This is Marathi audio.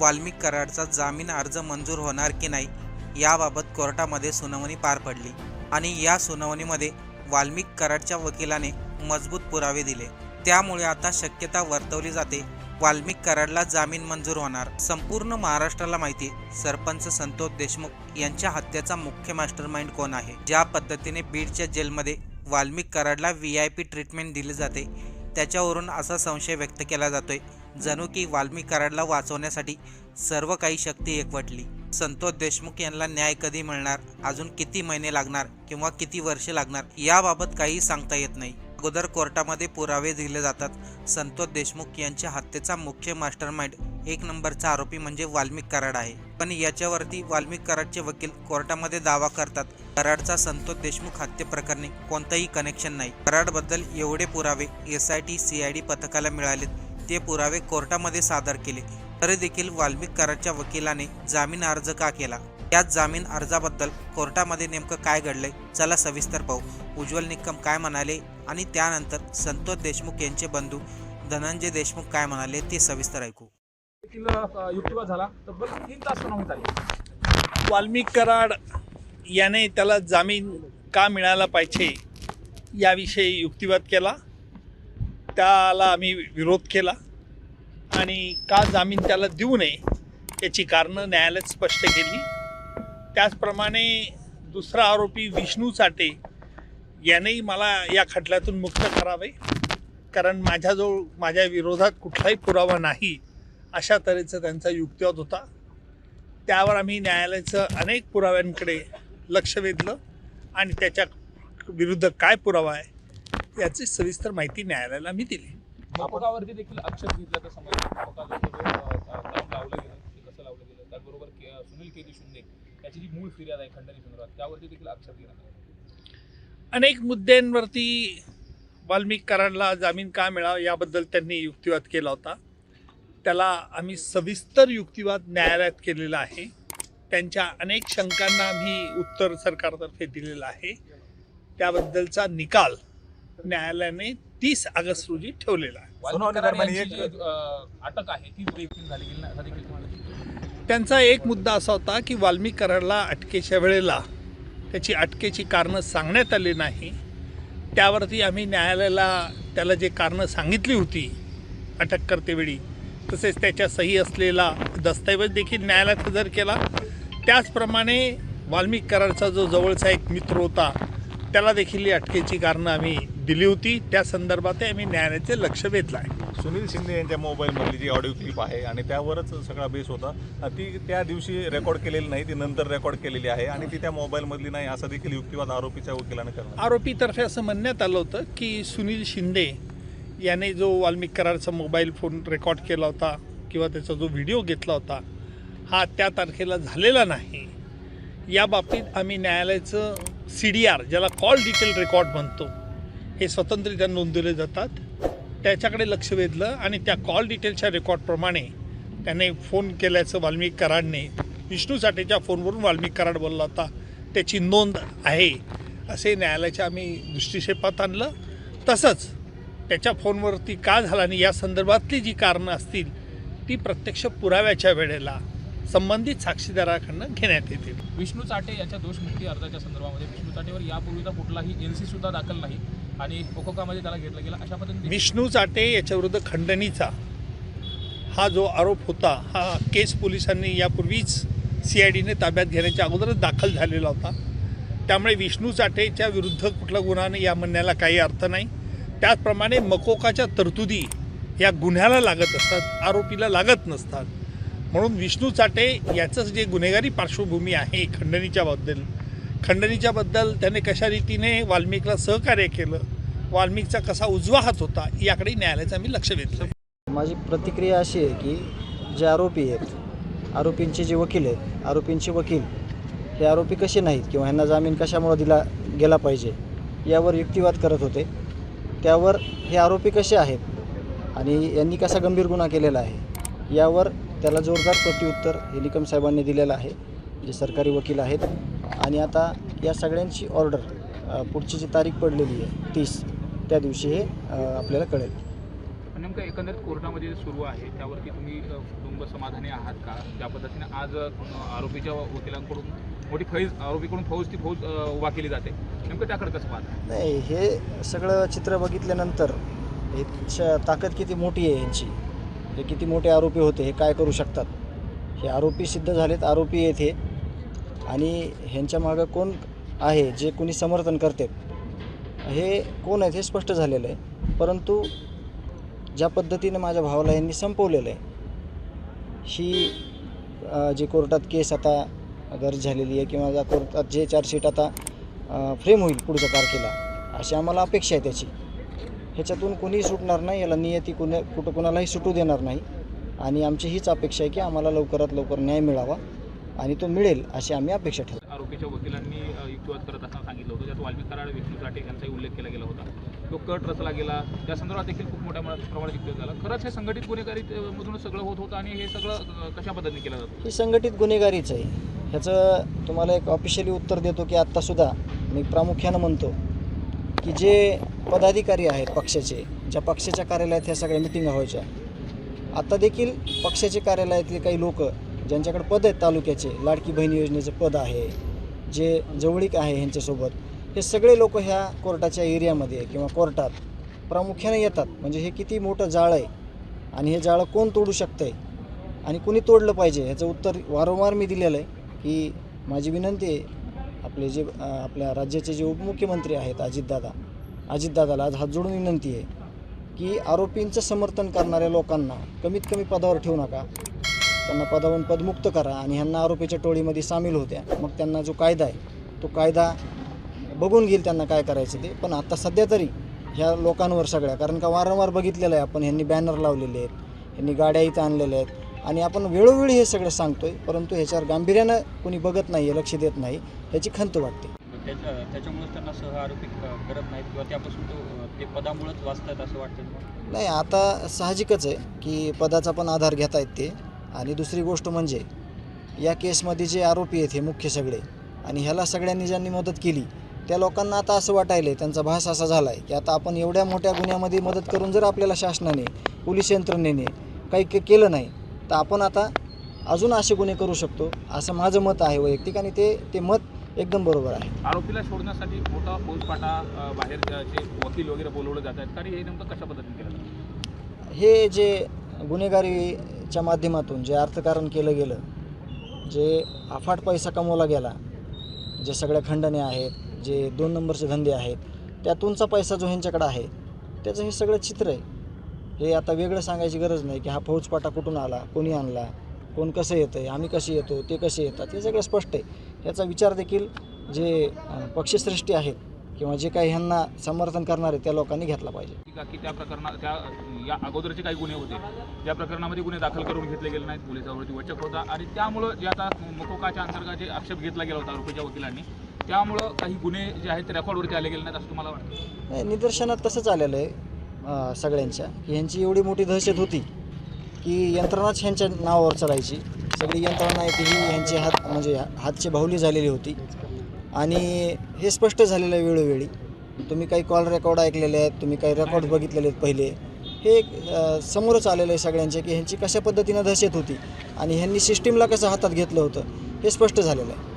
वाल्मिक कराडचा जामीन अर्ज मंजूर होणार की नाही याबाबत कोर्टामध्ये सुनावणी पार पडली आणि या सुनावणीमध्ये वाल्मिक कराडच्या वकिलाने मजबूत पुरावे दिले. त्यामुळे आता शक्यता वर्तवली जाते. वाल्मिक कराडला जामीन मंजूर होणार. संपूर्ण महाराष्ट्राला माहिती आहे, सरपंच संतोष देशमुख यांच्या हत्येचा मुख्य मास्टरमाइंड कोण आहे? ज्या पद्धतीने बीडच्या जेलमध्ये वाल्मिक कराडला व्ही आय पी ट्रीटमेंट दिली जाते त्याच्यावरून असा संशय व्यक्त केला जातोय. जणू की वाल्मी कराडला वाचवण्यासाठी सर्व काही शक्ती एकवटली. संतोष देशमुख यांना न्याय कधी मिळणार? अजून किती महिने लागणार किंवा किती वर्षे लागणार? याबाबत काही सांगता येत नाही. अगोदर कोर्टामध्ये पुरावे दिले जातात. संतोष देशमुख यांच्या हत्येचा मुख्य मास्टरमाइंड एक नंबरचा आरोपी म्हणजे वाल्मिक कराड आहे. पण याच्यावरती वाल्मिक कराडचे वकील कोर्टामध्ये दावा करतात. कराडचा संतोष देशमुख हत्येप्रकरणी कोणतंही कनेक्शन नाही. कराडबद्दल एवढे पुरावे S I T C I D पथकाला मिळालेत. ते पुरावे कोर्टामध्ये सादर केले. तरी देखील वाल्मिक कराडच्या वकिलाने जामीन अर्ज का केला? याच जामीन अर्जाबद्दल कोर्टामध्ये नेमकं काय घडलंय? चला सविस्तर पाहू. उज्ज्वल निकम काय म्हणाले आणि त्यानंतर संतोष देशमुख यांचे बंधू धनंजय देशमुख काय म्हणाले ते सविस्तर ऐकू. युक्तिवाद झाला. तब्बल तीन तास सुनावणी झाली. वाल्मिक कराड याने त्याला जामीन का मिळाला पाहिजे याविषयी युक्तिवाद केला? त्याला आम्ही विरोध केला आणि का जामीन त्याला देऊ नये याची कारणं न्यायालयात स्पष्ट केली. त्याचप्रमाणे दुसरा आरोपी विष्णू चाटे यानेही मला या खटल्यातून मुक्त करावे. कारण माझ्याजवळ माझ्या विरोधात कुठलाही पुरावा नाही अशा तऱ्हेचा त्यांचा युक्तिवाद होता. त्यावर आम्ही न्यायालयाचं अनेक पुराव्यांकडे लक्ष वेधलं आणि त्याच्या विरुद्ध काय पुरावा आहे याची सविस्तर माहिती न्यायालयाला मी दिली. मकोकावरती देखील आक्षेप घेतला तर लावलं गेलं कसं लावलं गेलं त्याचबरोबर सुनील केजी शिंदे याची जी मूळ फिर्याद आहे खंडणी संदर्भात त्यावरती देखील आक्षेप घेण्यात. अनेक मुद्द्यांवरती वाल्मिक कराडला जामीन का मिळावा याबद्दल त्यांनी युक्तिवाद केला होता. त्याला आम्ही सविस्तर युक्तिवाद न्यायालयात केलेला आहे. त्यांच्या अनेक शंकांना आम्ही उत्तर सरकारतर्फे दिलेलं आहे. त्याबद्दलचा निकाल न्यायालयाने तीस ऑगस्ट रोजी ठेवलेला आहे. अटक आहे ती त्यांचा एक मुद्दा असा होता की वाल्मिक कराडला अटकेच्या वेळेला त्याची अटकेची कारणं सांगण्यात आली नाही. त्यावरती आम्ही न्यायालयाला त्याला जे कारणं सांगितली होती अटक करतेवेळी तसेच त्याच्या सही असलेला दस्तऐवज देखील न्यायालयात हजर केला. त्याचप्रमाणे वाल्मिक कराडचा जो जवळचा एक मित्र होता त्याला देखील ही अटकेची कारणं आम्ही दिली होती त्या संदर्भातही आम्ही न्यायालयाचे लक्ष वेधलं आहे. सुनील शिंदे यांच्या मोबाईलमधली जी ऑडिओ क्लिप आहे आणि त्यावरच सगळा बेस होता ती त्या दिवशी रेकॉर्ड केलेली नाही ती नंतर रेकॉर्ड केलेली आहे आणि ती त्या मोबाईलमधली नाही असा देखील युक्तिवाद आरोपीच्या वकिलाने करणार आरोपीतर्फे असं म्हणण्यात आलं होतं की सुनील शिंदे याने जो वाल्मिक करारचा मोबाईल फोन रेकॉर्ड केला होता किंवा त्याचा जो व्हिडिओ घेतला होता हा त्या तारखेला झालेला नाही. या बाबतीत आम्ही न्यायालयाचं सी डी आर ज्याला कॉल डिटेल रेकॉर्ड म्हणतो हे स्वतंत्ररित्या नोंदवले जातात. त्याच्याकडे लक्ष वेधलं आणि त्या कॉल डिटेलच्या रेकॉर्डप्रमाणे त्याने फोन केल्याचं वाल्मिक कराडने विष्णू साठेच्या फोनवरून वाल्मिक कराड बोलला होता त्याची नोंद आहे. असे न्यायालयाच्या आम्ही दृष्टिक्षेपात आणलं. तसंच त्याच्या फोनवरती का झाला आणि या संदर्भातली जी कारणं असतील ती प्रत्यक्ष पुराव्याच्या वेळेला संबंधित साक्षीदाराकडनं घेण्यात येतील विष्णू चाटे यांच्या दोषमुक्ती अर्जाच्या संदर्भामध्ये विष्णू चाटेवर यापूर्वीचा कुठलाही एन सी सुद्धा दाखल नाही आणि ओकोकामध्ये त्याला घेतलं गेलं अशा पद्धतीने विष्णू चाटे याच्याविरुद्ध खंडणीचा हा जो आरोप होता हा केस पोलिसांनी यापूर्वीच सी आय डीने ताब्यात घेण्याच्या अगोदरच दाखल झालेला होता. त्यामुळे विष्णू चाटेच्या विरुद्ध कुठला गुन्हा नाही या म्हणण्याला काही अर्थ नाही. त्याचप्रमाणे मकोकाच्या तरतुदी या गुन्ह्याला लागत असतात आरोपीला लागत नसतात. म्हणून विष्णू चाटे याचंच जे गुन्हेगारी पार्श्वभूमी आहे खंडणीच्याबद्दल. खंडणीच्याबद्दल त्याने कशा रीतीने वाल्मिकला सहकार्य केलं वाल्मिकचा कसा उजवा हात होता याकडे न्यायालयाचं आम्ही लक्ष वेधलं. माझी प्रतिक्रिया अशी आहे की जे आरोपी आहेत आरोपींचे जे वकील आहेत आरोपींचे वकील हे आरोपी कसे नाहीत किंवा ह्यांना जामीन कशामुळं दिला गेला पाहिजे यावर युक्तिवाद करत होते. त्यावर हे आरोपी कसे आहेत आणि यांनी कसा गंभीर गुन्हा केलेला आहे यावर त्याला जोरदार प्रत्युत्तर हे निकम साहेबांनी दिलेलं आहे जे सरकारी वकील आहेत. आणि आता या सगळ्यांची ऑर्डर पुढची जी तारीख पडलेली आहे तीस त्या दिवशी हे आपल्याला कळेल. नेमकं एकंदरीत कोर्टामध्ये जे सुरू आहे त्यावरती तुम्ही कुटुंब समाधानी आहात का? त्या पद्धतीने आज आरोपीच्या वकिलांकडून मोठी फैज आरोपीकडून फौज ती फौज उभा केली जाते. नेमकं त्याकडे कसं पाहता. नाही हे सगळं चित्र बघितल्यानंतर ताकद किती मोठी आहे यांची हे किती मोठे आरोपी होते हे काय करू शकतात? हे आरोपी सिद्ध झालेत आरोपी येथे. आणि ह्यांच्या मागं कोण आहे जे कोणी समर्थन करते हे कोण आहेत हे स्पष्ट झालेलं आहे. परंतु ज्या पद्धतीने माझ्या भावाला यांनी संपवलेलं आहे ही जी कोर्टात केस आता दर्ज झालेली आहे किंवा ज्या कोर्टात जे चार्जशीट आता फ्रेम होईल पुढच्या तारखेला अशी आम्हाला अपेक्षा आहे त्याची. ह्याच्यातून कोणीही सुटणार नाही याला नियती कुणा कुठं कुणालाही सुटू देणार नाही. आणि आमची हीच अपेक्षा आहे की आम्हाला लवकरात लवकर न्याय मिळावा आणि तो मिळेल अशी आम्ही अपेक्षा ठेवतो. आरोपीच्या वकिलांनी युक्तिवाद करत असताना सांगितलं होतं. त्यात वाल्मिक कराड विष्णू साठे यांचाही उल्लेख केला गेला होता. तो कट रचला गेला. त्या संदर्भात देखील खूप मोठ्या प्रमाणात युक्तिवाद झाला. खरंच हे संघटित गुन्हेगारी अ, मधूनच सगळं होत होतं आणि हे सगळं कशा पद्धतीने केलं जातं? ही संघटित गुन्हेगारीच आहे. ह्याचं तुम्हाला एक ऑफिशियली उत्तर देतो की आत्तासुद्धा मी प्रामुख्यानं म्हणतो की जे पदाधिकारी आहेत पक्षाचे ज्या पक्षाच्या कार्यालयात ह्या सगळ्या मिटिंगा व्हायच्या आता देखील पक्षाचे कार्यालयातले काही लोक ज्यांच्याकडे पद आहेत तालुक्याचे लाडकी बहीण योजनेचं पद आहे जे जवळीक आहे ह्यांच्यासोबत हे सगळे लोक ह्या कोर्टाच्या एरियामध्ये किंवा कोर्टात प्रामुख्याने येतात. म्हणजे हे किती मोठं जाळं आहे आणि हे जाळं कोण तोडू शकतं आहे आणि कुणी तोडलं पाहिजे ह्याचं उत्तर वारंवार मी दिलेलं आहे की माझी विनंती आहे आपले जे आपल्या राज्याचे जे उपमुख्यमंत्री आहेत अजितदादा अजितदादाला आज हात जोडून विनंती आहे की आरोपींचं समर्थन करणाऱ्या लोकांना कमीत कमी पदावर ठेवू नका. त्यांना पदावरून पदमुक्त करा आणि ह्यांना आरोपीच्या टोळीमध्ये सामील होत्या. मग त्यांना जो कायदा आहे तो कायदा बघून घेईल त्यांना काय करायचं ते. पण आता सध्या तरी ह्या लोकांवर सगळ्या कारण का वारंवार बघितलेलं आहे आपण ह्यांनी बॅनर लावलेले आहेत ह्यांनी गाड्या इथं आणलेल्या आहेत. आणि आपण वेळोवेळी हे सगळं सांगतोय परंतु ह्याच्यावर गांभीर्यानं कोणी बघत नाही आहे लक्ष देत नाही ह्याची खंत वाटते त्याच्या त्याच्यामुळेच त्यांना सह आरोपी क- करत नाहीत किंवा त्यापासून तो ते पदामुळेच वाचतात असं वाटतं तुम्हाला? नाही आता साहजिकच आहे की पदाचा पण आधार घेता येत ते आणि दुसरी गोष्ट म्हणजे या केसमध्ये जे आरोपी आहेत हे मुख्य सगळे आणि ह्याला सगळ्यांनी ज्यांनी मदत केली त्या लोकांना आता असं वाटायलं आहे त्यांचा भास असा झाला आहे की आता आपण एवढ्या मोठ्या गुन्ह्यामध्ये मदत करून जर आपल्याला शासनाने पोलीस यंत्रणेने काही केलं नाही तर आपण आता अजून असे गुन्हे करू शकतो असं माझं मत आहे वैयक्तिक आणि ते ते मत एकदम बरोबर आहे. आरोपीला शोधण्यासाठी मोठा फौजफाटा अ, बाहेरचे वकील वगैरे बोलवले जात आहेत. कारण हे नेमकं कशा पद्धतीने हे जे गुन्हेगारीच्या माध्यमातून जे अर्थकारण केलं गेलं जे अफाट पैसा कमवला गेला जे सगळ्या खंडने आहेत जे दोन नंबरचे धंदे आहेत त्यातूनचा पैसा जो ह्यांच्याकडे आहे त्याचं हे सगळं चित्र आहे. हे आता वेगळं सांगायची गरज नाही की हा फौजपाटा कुठून आला कोणी आणला कोण कसं येतं आहे आम्ही कसे येतो ते कसे येतात हे सगळं स्पष्ट आहे. याचा विचार देखील जे पक्षश्रेष्ठी आहेत किंवा जे काही ह्यांना समर्थन करणारे त्या लोकांनी घेतला पाहिजे. का की त्या प्रकरणात त्या या अगोदरचे काही गुन्हे होते त्या प्रकरणामध्ये गुन्हे दाखल करून घेतले गेले नाहीत पोलिसावरती वचक होता आणि त्यामुळं जे आता मकोकाच्या अंतर्गत जे आक्षेप घेतला गेला होता आरोपीच्या वकिलांनी त्यामुळं काही गुन्हे जे आहेत ते रेकॉर्डवरती आले गेले नाहीत असं तुम्हाला वाटतं? नाही, निदर्शनात तसंच आलेलं आहे. सगळ्यांच्या. की ह्यांची एवढी मोठी दहशत होती की यंत्रणाच ह्यांच्या नावावर चालायची. सगळी यंत्रणा आहे ही ह्यांचे हात म्हणजे हातची बाहुली झालेली होती. आणि हे स्पष्ट झालेलं आहे वेळोवेळी. तुम्ही काही कॉल रेकॉर्ड ऐकलेले आहेत तुम्ही काही रेकॉर्ड बघितलेले आहेत पहिले. हे एक समोरच आलेलं आहे सगळ्यांचे की ह्यांची कशा पद्धतीनं दहशत होती आणि ह्यांनी सिस्टीमला कसं हातात घेतलं होतं हे स्पष्ट झालेलं आहे.